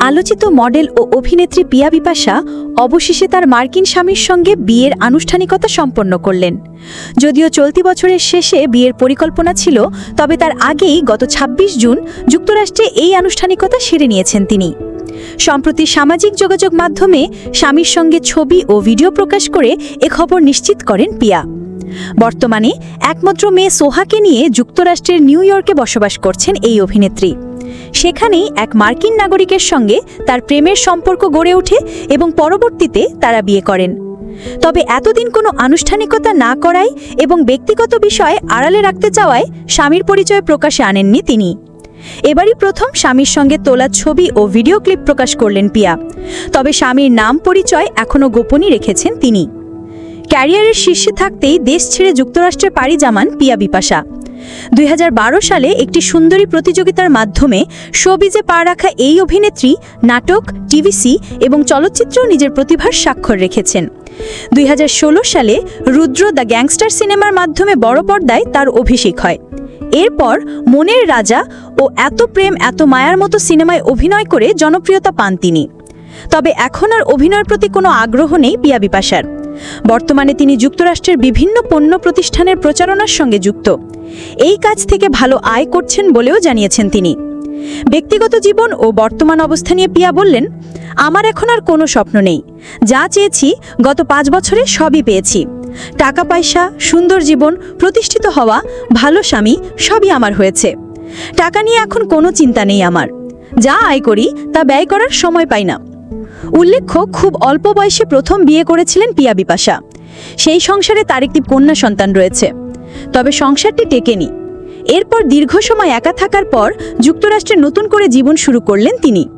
আলোচিত মডেল ও অভিনেত্রী পিয়া বিপাশা অবশেষে তার মার্কিন স্বামীর সঙ্গে বিয়ের আনুষ্ঠানিকতা সম্পন্ন করলেন। যদিও চলতি বছরের শেষে বিয়ের পরিকল্পনা ছিল, তবে তার আগেই গত ২৬ জুন যুক্তরাষ্ট্রে এই আনুষ্ঠানিকতা সেরে নিয়েছেন তিনি। সম্প্রতি সামাজিক যোগাযোগ মাধ্যমে স্বামীর সঙ্গে ছবি ও ভিডিও প্রকাশ করে এ খবর নিশ্চিত করেন পিয়া। বর্তমানে একমাত্র মেয়ে সোহাকে নিয়ে যুক্তরাষ্ট্রের নিউ ইয়র্কে বসবাস করছেন এই অভিনেত্রী। সেখানেই এক মার্কিন নাগরিকের সঙ্গে তার প্রেমের সম্পর্ক গড়ে ওঠে এবং পরবর্তীতে তারা বিয়ে করেন। তবে এতদিন কোনো আনুষ্ঠানিকতা না করায় এবং ব্যক্তিগত বিষয়ে আড়ালে রাখতে চাওয়ায় স্বামীর পরিচয় প্রকাশে আনেননি তিনি। এবারই প্রথম স্বামীর সঙ্গে তোলা ছবি ও ভিডিও ক্লিপ প্রকাশ করলেন পিয়া। তবে স্বামীর নাম পরিচয় এখনও গোপনই রেখেছেন তিনি। ক্যারিয়ারের শীর্ষে থাকতেই দেশ ছেড়ে যুক্তরাষ্ট্রে পাড়ি জামান পিয়া বিপাশা। দুই হাজার বারো সালে একটি সুন্দরী প্রতিযোগিতার মাধ্যমে শোবিজে পা রাখা এই অভিনেত্রী নাটক, টিভিসি এবং চলচ্চিত্রেও নিজের প্রতিভার স্বাক্ষর রেখেছেন। দুই হাজার ষোলো সালে রুদ্র দ্য গ্যাংস্টার সিনেমার মাধ্যমে বড় পর্দায় তার অভিষেক হয়। এরপর মনের রাজা ও এত প্রেম, এত মায়ার মতো সিনেমায় অভিনয় করে জনপ্রিয়তা পান তিনি। তবে এখন আর অভিনয়ের প্রতি কোনো আগ্রহ নেই পিয়া বিপাশার। বর্তমানে তিনি যুক্তরাষ্ট্রের বিভিন্ন পণ্য প্রতিষ্ঠানের প্রচারণার সঙ্গে যুক্ত। এই কাজ থেকে ভালো আয় করছেন বলেও জানিয়েছেন তিনি। ব্যক্তিগত জীবন ও বর্তমান অবস্থা নিয়ে পিয়া বললেন, আমার এখন আর কোনো স্বপ্ন নেই। যা চেয়েছি, গত পাঁচ বছরে সবই পেয়েছি। টাকা, পয়সা, সুন্দর জীবন, প্রতিষ্ঠিত হওয়া, ভালো স্বামী, সবই আমার হয়েছে। টাকা নিয়ে এখন কোনো চিন্তা নেই আমার। যা আয় করি, তা ব্যয় করার সময় পাই না। উল্লেখ্য, খুব অল্প বয়সে প্রথম বিয়ে করেছিলেন পিয়া বিপাশা। সেই সংসারে তার একটি কন্যা সন্তান রয়েছে। তবে সংসারটি টেকেনি। এরপর দীর্ঘ সময় একা থাকার পর যুক্তরাষ্ট্রে নতুন করে জীবন শুরু করলেন তিনি।